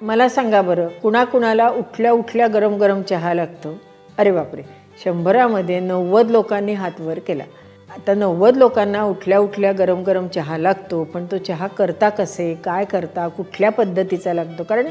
मला सांगा बरं कुणाकुणाला उठल्या उठल्या गरम गरम चहा लागतो? अरे बापरे शंभरामध्ये नव्वद लोकांनी हात वर केला. आता नव्वद लोकांना उठल्या उठल्या गरम गरम चहा लागतो पण तो चहा करता कसे काय करता कुठल्या पद्धतीचा लागतो? कारण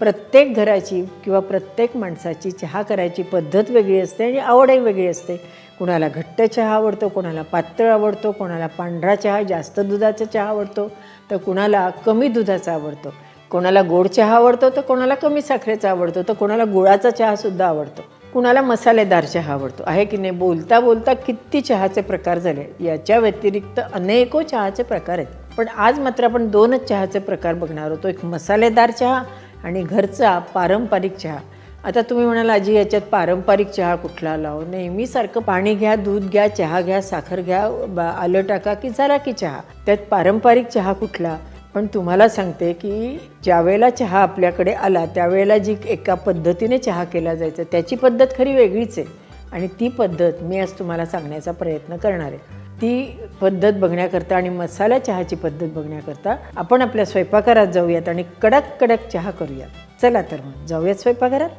प्रत्येक घराची किंवा प्रत्येक माणसाची चहा करायची पद्धत वेगळी असते आणि आवडही वेगळी असते. कुणाला घट्ट चहा आवडतो कोणाला पातळ आवडतो कोणाला पांढरा चहा जास्त दुधाचा चहा आवडतो तर कुणाला कमी दुधाचा आवडतो. कोणाला गोड चहा आवडतो तर कोणाला कमी साखरेचा आवडतो तर कोणाला गुळाचा चहासुद्धा आवडतो. कुणाला मसालेदार चहा आवडतो. आहे की नाही? बोलता बोलता किती चहाचे प्रकार झाले? याच्या व्यतिरिक्त अनेको चहाचे प्रकार आहेत. पण आज मात्र आपण दोनच चहाचे प्रकार बघणार होतो. एक मसालेदार चहा आणि घरचा पारंपरिक चहा. आता तुम्ही म्हणाल आजी याच्यात पारंपरिक चहा कुठला लाव? नेहमीसारखं पाणी घ्या दूध घ्या चहा घ्या साखर घ्या बा- आलं टाका की झाला की चहा. त्यात पारंपरिक चहा कुठला? पण तुम्हाला सांगते की ज्यावेळेला चहा आपल्याकडे आला त्यावेळेला जी एका पद्धतीने चहा केला जायचा त्याची पद्धत खरी वेगळीच आहे. आणि ती पद्धत मी आज तुम्हाला सांगण्याचा प्रयत्न करणार आहे. ती पद्धत बघण्याकरता आणि मसाला चहाची पद्धत बघण्याकरता आपण आपल्या स्वयंपाकघरात जाऊयात आणि कडक कडक चहा करूयात. चला तर मग जाऊयात स्वयंपाकघरात?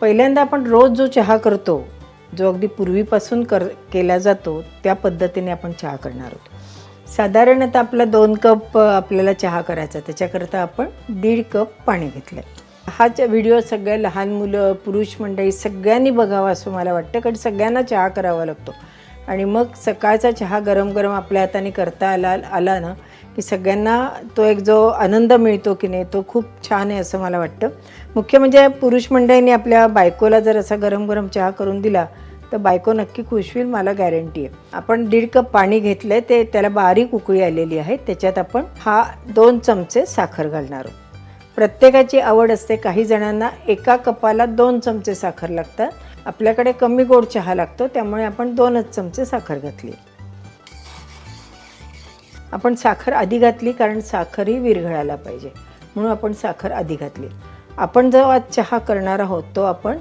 पहिल्यांदा आपण रोज जो चहा करतो जो अगदी पूर्वीपासून कर केला जातो त्या पद्धतीने आपण चहा करणार आहोत. साधारणतः आपला दोन कप आपल्याला चहा करायचा. त्याच्याकरता आपण दीड कप पाणी घेतलं आहे हा च- व्हिडिओ सगळ्या लहान मुलं पुरुष मंडळी सगळ्यांनी बघावा असं मला वाटतं कारण सगळ्यांना चहा करावा लागतो. आणि मग सकाळचा चहा गरम गरम आपल्या हाताने करता आला आला ना की सगळ्यांना तो एक जो आनंद मिळतो की नाही तो खूप छान आहे असं मला वाटतं. मुख्य म्हणजे पुरुष मंडळींनी आपल्या बायकोला जर असा गरम गरम चहा करून दिला तर बायको नक्की खुश होईल मला गॅरंटी आहे. आपण दीड कप पाणी घेतलं आहे ते त्याला बारीक उकळी आलेली आहे. त्याच्यात आपण हा दोन चमचे साखर घालणार आहोत. प्रत्येकाची आवड असते काही जणांना एका कपाला दोन चमचे साखर लागतात. आपल्याकडे कमी गोड चहा लागतो त्यामुळे आपण दोनच चमचे साखर घातली. आपण साखर आधी घातली कारण साखर ही विरघळायला पाहिजे. म्हणून आपण साखर आधी घातली. आपण जो आज चहा करणार आहोत तो आपण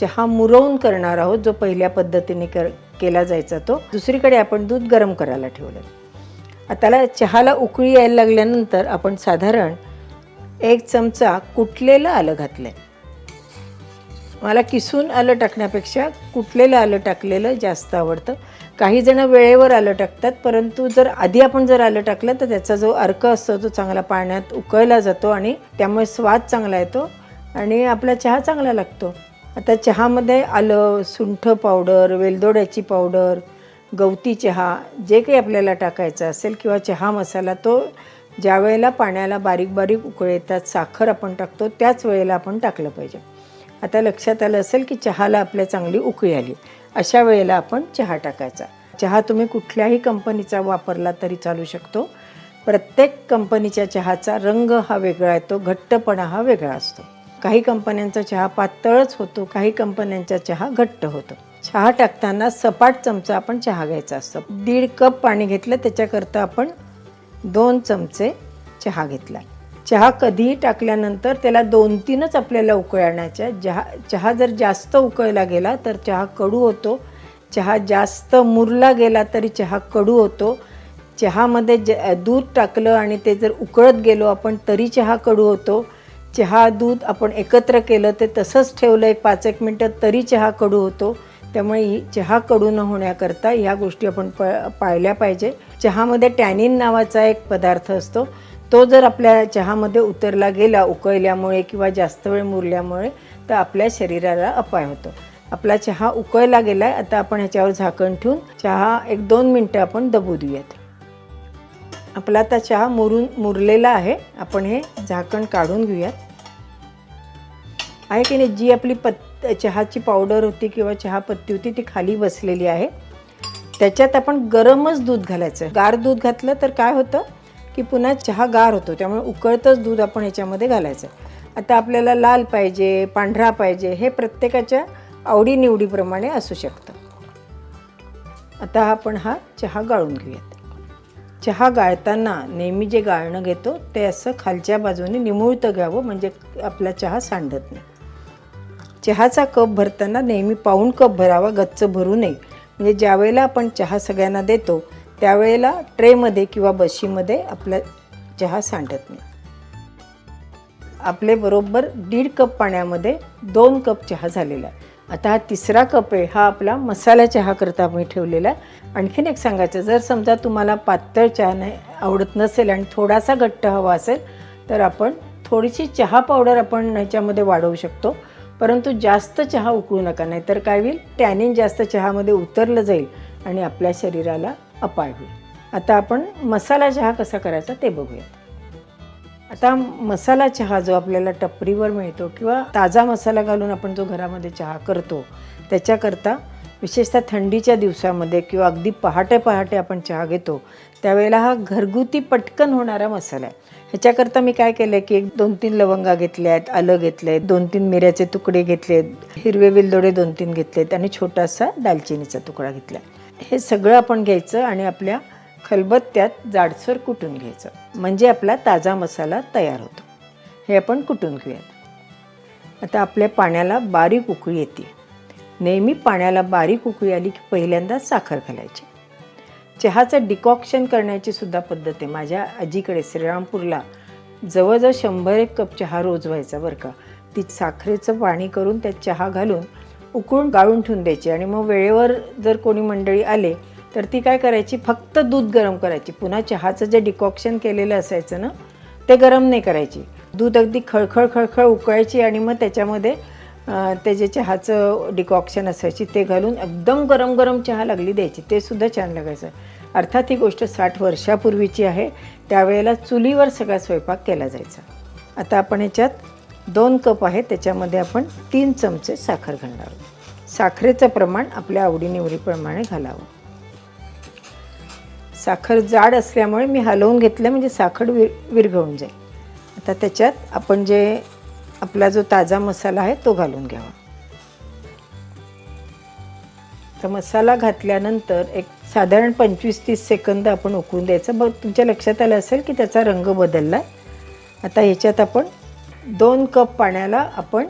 चहा मुरवून करणार आहोत जो पहिल्या पद्धतीने कर केला जायचा तो दुसरीकडे आपण दूध गरम करायला ठेवलं. आता त्याला चहाला उकळी यायला लागल्यानंतर आपण साधारण एक चमचा कुटलेलं आलं घातलं आहे मला किसून आलं टाकण्यापेक्षा कुटलेलं आलं टाकलेलं जास्त आवडतं. काही जण वेळेवर आलं टाकतात परंतु जर आधी आपण जर आलं टाकलं तर त्याचा जो अर्क असतो तो चांगला पाण्यात उकळला जातो आणि त्यामुळे स्वाद चांगला येतो आणि आपला चहा चांगला लागतो. आता चहामध्ये आलं सुंठ पावडर वेलदोड्याची पावडर गवती चहा जे काही आपल्याला टाकायचं असेल किंवा चहा मसाला तो ज्या वेळेला पाण्याला बारीक बारीक उकळ येतात साखर आपण टाकतो त्याच वेळेला आपण टाकलं पाहिजे. आता लक्षात आलं असेल की चहाला आपल्या चांगली उकळी आली. अशा वेळेला आपण चहा टाकायचा. चहा तुम्ही कुठल्याही कंपनीचा वापरला तरी चालू शकतो. प्रत्येक कंपनीच्या चहाचा रंग हा वेगळा येतो घट्टपणा हा वेगळा असतो. काही कंपन्यांचा चहा पातळच होतो काही कंपन्यांचा चहा घट्ट होतो. चहा टाकताना सपाट चमचा आपण चहा घ्यायचा असतो. दीड कप पाणी घेतलं त्याच्याकरता आपण दोन चमचे चहा घेतला. चहा कधीही टाकल्यानंतर त्याला दोन तीनच आपल्याला उकळण्याच्या चहा चहा जर जास्त उकळला गेला तर चहा कडू होतो. चहा जास्त मुरला गेला तरी चहा कडू होतो. चहामध्ये ज दूध टाकलं आणि ते जर उकळत गेलो आपण तरी चहा कडू होतो. चहा दूध आपण एकत्र केलं ते तसंच ठेवलं एक पाच एक मिनटं तरी चहा कडू होतो. त्यामुळे ही चहा कडू न होण्याकरता ह्या गोष्टी आपण प पाळल्या पाहिजे. चहामध्ये टॅनिन नावाचा एक पदार्थ असतो. तो जर आपल्या चहामध्ये उतरला गेला उकळल्यामुळे किंवा जास्त वेळ मुरल्यामुळे तर आपल्या शरीराला अपाय होतो. आपला चहा उकळला गेला आहे आता आपण ह्याच्यावर झाकण ठेवून चहा एक दोन मिनटं आपण दबू देऊयात आपला आता चहा मुरून मुरलेला आहे. आपण हे झाकण काढून घेऊयात. आहे की नाही जी आपली पत् चहाची पावडर होती किंवा चहापत्ती होती ती खाली बसलेली आहे. त्याच्यात आपण गरमच दूध घालायचं. गार दूध घातलं तर काय होतं की पुन्हा चहा गार होतो त्यामुळे उकळतच दूध आपण ह्याच्यामध्ये घालायचं. आता आपल्याला लाल पाहिजे पांढरा पाहिजे हे प्रत्येकाच्या आवडीनिवडीप्रमाणे असू शकतं. आता आपण हा चहा गाळून घेऊयात. चहा गाळताना नेहमी जे गाळणं घेतो ते असं खालच्या बाजूने निमुळतं घ्यावं म्हणजे आपला चहा सांडत नाही. चहाचा कप भरताना नेहमी पाऊण कप भरावा गच्च भरू नये. म्हणजे ज्यावेळेला आपण चहा सगळ्यांना देतो त्यावेळेला ट्रेमध्ये किंवा बशीमध्ये आपला चहा सांडत नाही. आपले बरोबर दीड कप पाण्यामध्ये दोन कप चहा झालेला आहे. आता हा तिसरा कप आहे हा आपला मसाला चहा करता मी ठेवलेला आहे. आणखीन एक सांगायचं जर समजा तुम्हाला पातळ चहा नाही आवडत नसेल आणि थोडासा घट्ट हवा असेल तर आपण थोडीशी चहा पावडर आपण ह्याच्यामध्ये वाढवू शकतो. परंतु जास्त चहा उकळू नका नाही तर काय होईल? टॅनिन जास्त चहामध्ये उतरलं जाईल आणि आपल्या शरीराला अपाय होईल. आता आपण मसाला चहा कसा करायचा ते बघूया आता मसाला चहा जो आपल्याला टपरीवर मिळतो किंवा ताजा मसाला घालून आपण जो घरामध्ये चहा करतो त्याच्याकरता विशेषतः थंडीच्या दिवसामध्ये किंवा अगदी पहाटे पहाटे आपण चहा घेतो त्यावेळेला हा घरगुती पटकन होणारा मसाला आहे. ह्याच्याकरता मी काय केलं आहे की एक दोन तीन लवंगा घेतल्या आहेत आलं घेतलं आहे दोन तीन मिऱ्याचे तुकडे घेतले आहेत हिरवे वेलदोडे दोन तीन घेतले आहेत आणि छोटासा दालचिनीचा तुकडा घेतला हे सगळं आपण घ्यायचं आणि आपल्या खलबत्त्यात जाडसर कुटून घ्यायचं. म्हणजे आपला ताजा मसाला तयार होतो. हे आपण कुटून घेऊयात. आता आपल्या पाण्याला बारीक उकळी येते. नेहमी पाण्याला बारीक उकळी आली की पहिल्यांदा साखर घालायची. चहाचं डिकॉक्शन करण्याची सुद्धा पद्धत आहे. माझ्या आजीकडे श्रीरामपूरला जवळजवळ शंभर एक कप चहा रोज व्हायचा बरं का. ती साखरेचं पाणी करून त्यात चहा घालून उकळून गाळून ठेवून द्यायची आणि मग वेळेवर जर कोणी मंडळी आले तर ती काय करायची? फक्त दूध गरम करायची. पुन्हा चहाचं जे डिकॉक्शन केलेलं असायचं ना ते गरम नाही करायची. दूध अगदी खळखळ खळखळ उकळायची आणि मग त्याच्यामध्ये त्याच्या चहाचं डिकॉक्शन असायची ते घालून एकदम गरम गरम चहा लागली द्यायची. ते सुद्धा छान लागायचं. अर्थात ही गोष्ट साठ वर्षापूर्वीची आहे. त्यावेळेला चुलीवर सगळा स्वयंपाक केला जायचा. आता आपण याच्यात दोन कप आहे त्याच्यामध्ये आपण तीन चमचे साखर घालणार आहोत. साखरेचं प्रमाण आपल्या आवडीनिवडीप्रमाणे घालावं. साखर जाड असल्यामुळे मी हलवून घेतलं म्हणजे साखर विर विरघळून जाईल. आता त्याच्यात आपण जे आपला जो ताजा मसाला आहे तो घालून घ्यावा. तर मसाला घातल्यानंतर एक साधारण पंचवीस तीस सेकंद आपण उकळून द्यायचं. बघ तुमच्या लक्षात आलं असेल की त्याचा रंग बदलला. आता ह्याच्यात आपण दोन कप पाण्याला आपण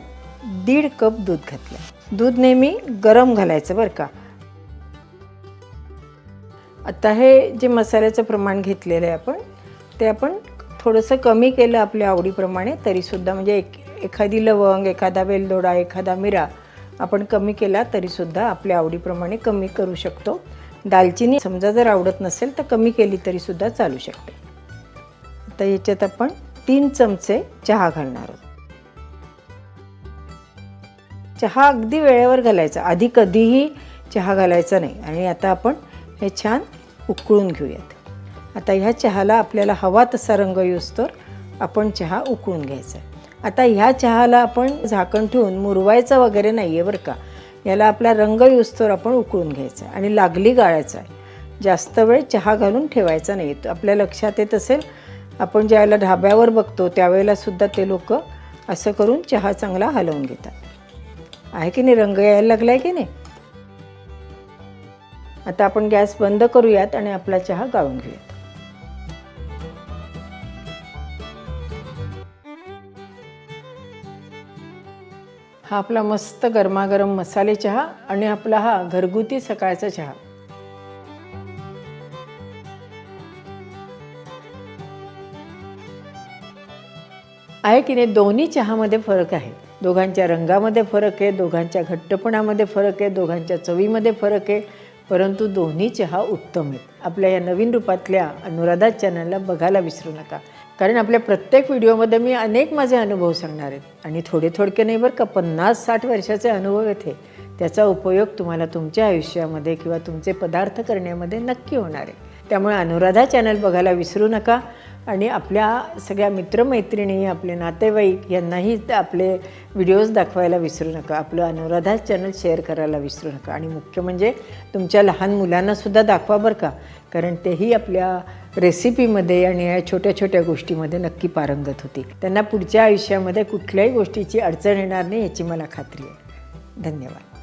दीड कप दूध घातलं. दूध नेहमी गरम घालायचं बरं का. आता हे जे मसाल्याचं प्रमाण घेतलेलं आहे आपण ते आपण थोडंसं कमी केलं आपल्या आवडीप्रमाणे तरीसुद्धा म्हणजे एक एखादी लवंग एखादा वेलदोडा एखादा मिरा आपण कमी केला तरीसुद्धा आपल्या आवडीप्रमाणे कमी करू शकतो. दालचिनी समजा जर आवडत नसेल तर कमी केली तरीसुद्धा चालू शकते. आता याच्यात आपण तीन चमचे चहा घालणार आहोत. चहा अगदी वेळेवर घालायचा. आधी कधीही चहा घालायचा नाही. आणि आता आपण हे छान उकळून घेऊयात. आता ह्या चहाला आपल्याला हवा तसा रंग येऊस्तोवर आपण चहा उकळून घ्यायचा. आता ह्या चहाला आपण झाकण ठेवून मुरवायचा वगैरे नाही आहे बरं का. याला आपला रंग येऊस्तोवर आपण उकळून घ्यायचा आणि लागली गाळायचा आहे. जास्त वेळ चहा घालून ठेवायचा नाही. आपल्या लक्षात येत असेल आपण ज्यावेळेला ढाब्यावर बघतो त्यावेळेलासुद्धा ते लोक असं करून चहा चांगला हलवून घेतात. आहे की नाही? रंग यायला लागला आहे की नाही? आता आपण गॅस बंद करूयात आणि आपला चहा गाळून घेऊयात. हा आपला मस्त गरमागरम मसाले चहा आणि आपला हा घरगुती सकाळचा चहा. आहे की नाही दोन्ही चहामध्ये फरक आहे. दोघांच्या रंगामध्ये फरक आहे दोघांच्या घट्टपणामध्ये फरक आहे दोघांच्या चवीमध्ये फरक आहे परंतु दोन्ही चहा उत्तम आहेत. आपल्या या नवीन रूपातल्या अनुराधा चॅनलला बघायला विसरू नका. कारण आपल्या प्रत्येक व्हिडिओमध्ये मी अनेक माझे अनुभव सांगणार आहेत. आणि थोडे थोडके नाही बरं का पन्नास साठ वर्षाचे अनुभव येथे. त्याचा उपयोग तुम्हाला तुमच्या आयुष्यामध्ये किंवा तुमचे पदार्थ करण्यामध्ये नक्की होणार आहे. त्यामुळे अनुराधा चॅनल बघायला विसरू नका. आणि आपल्या सगळ्या मित्रमैत्रिणी आपले नातेवाईक यांनाही आपले व्हिडिओज दाखवायला विसरू नका. आपलं अनुराधा चॅनल शेअर करायला विसरू नका. आणि मुख्य म्हणजे तुमच्या लहान मुलांनासुद्धा दाखवा बरं का. कारण तेही आपल्या रेसिपीमध्ये आणि या छोट्या छोट्या गोष्टीमध्ये नक्की पारंगत होती. त्यांना पुढच्या आयुष्यामध्ये कुठल्याही गोष्टीची अडचण येणार नाही याची मला खात्री आहे. धन्यवाद.